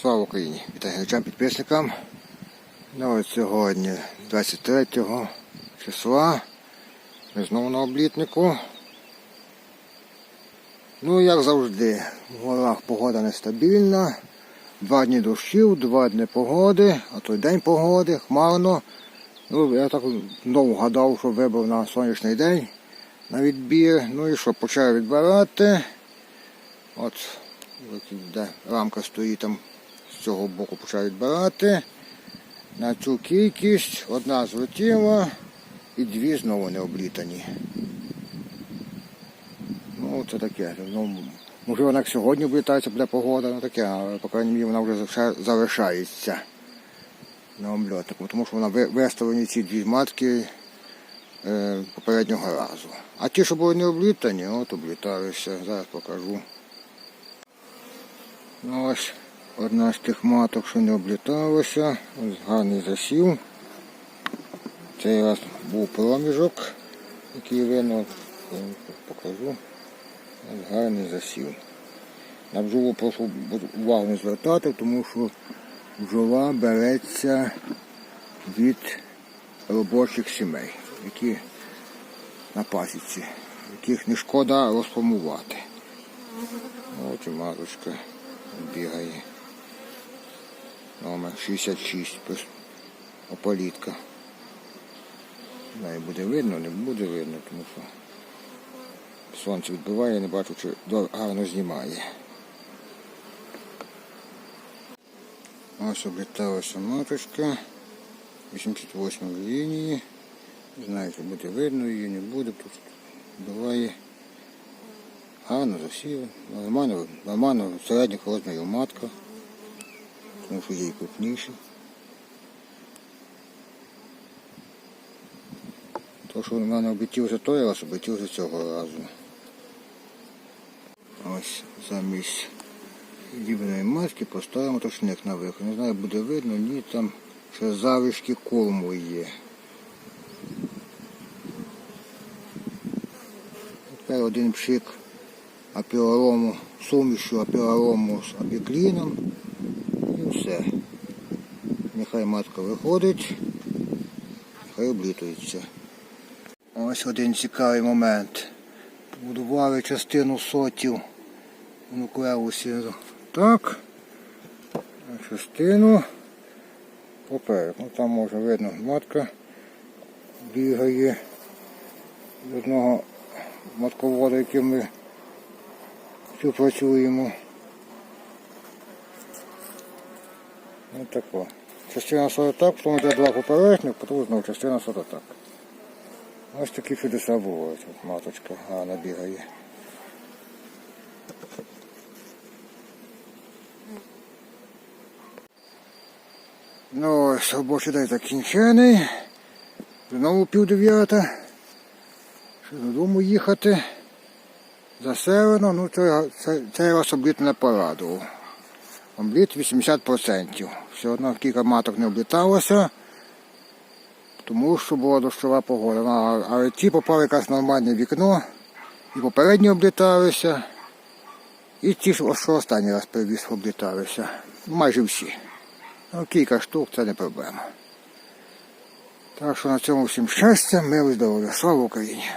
Слава Україні! Вітаю глядачам підписникам. Ну от сьогодні 23 числа. Ми знову на облітнику. Ну, як завжди, в горах погода нестабільна. Два дні дощів, два дні погоди, а той день погоди, хмарно. Ну, я так знову гадав, що вибрав на сонячний день на відбір. Ну і що, почав відбирати. От, де рамка стоїть там з цього боку почав відбирати. На цю кількість одна злетіла і дві знову не облітані. Ну, це таке. Ну, можливо, як сьогодні облітається, буде погода, ну таке, але по крайній мірі вона вже залишається на обльотнику, тому що вона ви- виставлені ці дві матки е, попереднього разу. А ті, що були не облітані, от обліталися. Зараз покажу. Ну ось одна з тих маток, що не обліталася. Ось гарний засів. Цей раз був проміжок, який видно, покажу. Гарний засів. На бджолу прошу увагу не звертати, тому що бджола береться від робочих сімей, які на пасіці, яких не шкода розформувати. Ось і бігає. Номер 66 ополітка. Знаю, буде видно, не буде видно, тому що сонце відбиває, не бачу, чи гарно знімає. Ось обліталася маточка. 88 лінії. Не знаю, чи буде видно її, не буде. Тут буває гарно засіла. Нормально, нормально середніх розмірів матка. Тому що є і. То, що в мене облетівся той раз, облетівся цього разу. Ось замість рівної маски поставимо тошник на виход. Не знаю, буде видно, ні, там ще залишки корму є. Тепер один пшик апіарому, сумішю апіарому з апікліном все. Нехай матка виходить, нехай облітується. Ось один цікавий момент. Побудували частину сотів в нуклеусі так. А частину поперек. Ну там може видно матка бігає з одного матковода, яким ми співпрацюємо. Ось тако. Частина сота так, потім йде два поперечних, потім знову частина сота так. Ось такі чудеса бувають. От маточка гарно бігає. Ну, ось робочий день закінчений. Знову пів дев'ята. Ще додому їхати. Заселено, ну це, це, цей раз обліт не порадував. Обліт 80%. Все одно кілька маток не обліталося, тому що була дощова погода. Ну, Але ті попали якраз нормальне вікно, і попередні обліталися, і ті, що останній раз привіз, обліталися. Ну, Майже всі. Ну, кілька штук це не проблема. Так що на цьому всім щастя, мило і здоров'я. Слава Україні!